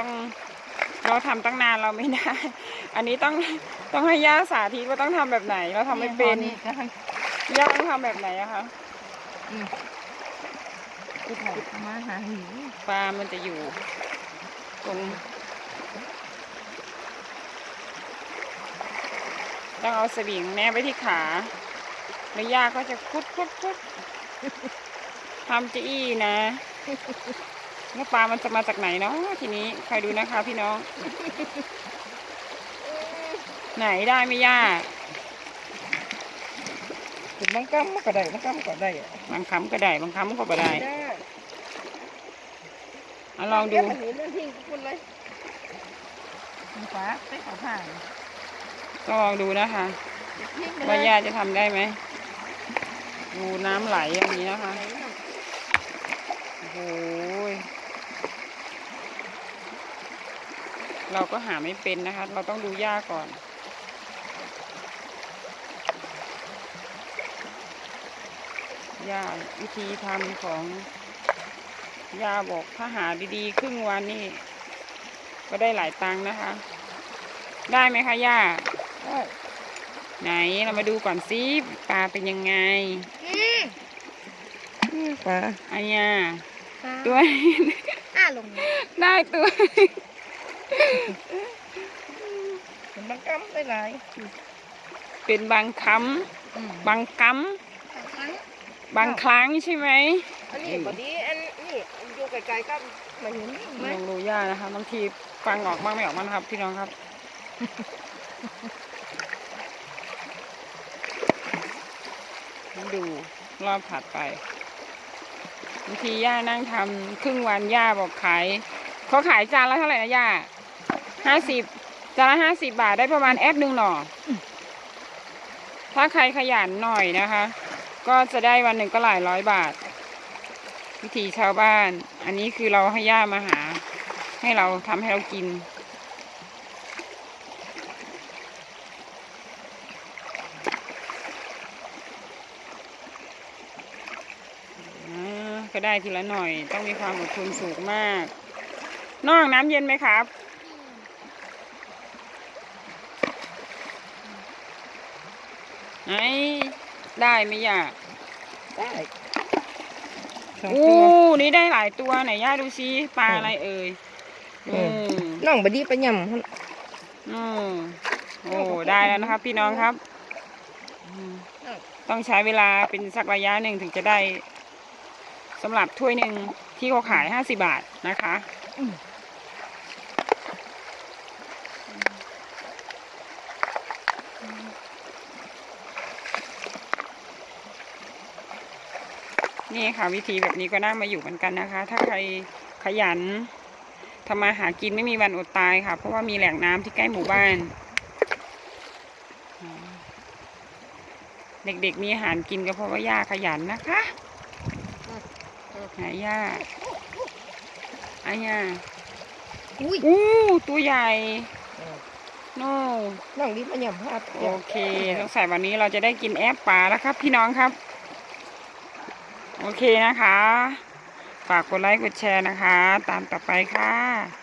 ต้องเราทำตั้งนานเราไม่ได้ อันนี้ต้องต้องให้ย่าสาธิตว่าต้องทำแบบไหน เราทำไม่เป็นนี่ก็ให้ย่าต้องทำแบบไหนอะคะอืมขุดมาหาหินปลามันจะอยู่ตรงต้องเอาสวิงแนบไว้ที่ขาแล้วย่าก็จะคุดคุดคุดทำจะอี้นะ แล้วปลามันจะมาจากไหนเนาะทีนี้ใครดูนะคะพี่น้อง ไหนได้ไหมย่าขุดมังกัมมันก็ได้มังกัมก็ได้อะบางคำก็ได้บางคำก็ไม่ได้ได้เอาลองดูเบมันหินมันทิ้งคุณเลยมีฟ้าไปเขาผ่านก็ลองดูนะคะทิ้งไปว่าเลยย่าจะทำได้ไหมดูน้ำไหลอย่างนี้นะคะโอ้โหย เราก็หาไม่เป็นนะคะ เราต้องดูย่าก่อนย่าวิธีทำของย่าบอกถ้าหาดีๆ ครึ่งวันนี่ ก็ได้หลายตังค์นะคะ ได้ไหมคะย่าได้ไหนเรามาดูก่อนสิปลาเป็นยังไงนี่ฟ้าอายาตัตัววอ้าลง ได้ตัว เห็นมังกัมได้หลายเป็นบางคอืมำบางกำบางครั้งใช่ไหมอันนี้บดีอันนี้อยู่ไกลๆก็มาเห็นไหมลองดูย่านะคะบางทีฟังออกบ้างไม่ออกบ้างนะครับพี่น้องครับดูรอบถัดไปบางทีย่านั่งทำครึ่งวันย่าบอกขายเขาขายจานละเท่าไหร่นะย่า ห้าสิบจานละห้าสิบบาทได้ประมาณแอปหนึ่งหน่ออถ้าใครขยันหน่อยนะคะ ก็จะได้วันหนึ่งก็หลายร้อยบาท วิถีชาวบ้าน อันนี้คือเราให้ย่ามาหา ให้เราทำให้เรากินอ่าก็ได้ทีละหน่อย ต้องมีความอดทนสูงมาก น้องน้ำเย็นไหมครับ ไหนได้ไหมย่าได้สองอู้ ตัวนี่ได้หลายตัวไหนย่าดูซิปลาอะไรเอ่ยอือืมมน้องบดีไปย่ำหั่นอืมโอ้ได้แล้วนะครับ พี่น้องครับอืมต้องใช้เวลาเป็นสักระยะหนึ่งถึงจะได้สำหรับถ้วยหนึ่งที่เขาขายห้าสิบาทนะคะ นี่ค่ะวิธีแบบนี้ก็น่ามาอยู่เหมือนกันนะคะ ถ้าใครขยันทำมาหากินไม่มีวันอดตายค่ะ เพราะว่ามีแหล่งน้ำที่ใกล้หมู่บ้าน เด็กๆมีอาหารกินก็เพราะว่าย่าขยันนะคะหาย่าอาย่าอุ้ยอู้ตัวใหญ่โน่น้องดีมาย่ำพาดโอเคสงสัยวันนี้เราจะได้กินแอปป่าแล้วครับ พี่น้องครับ โอเคนะคะ ฝากกดไลค์กดแชร์นะคะ ตามต่อไปค่ะ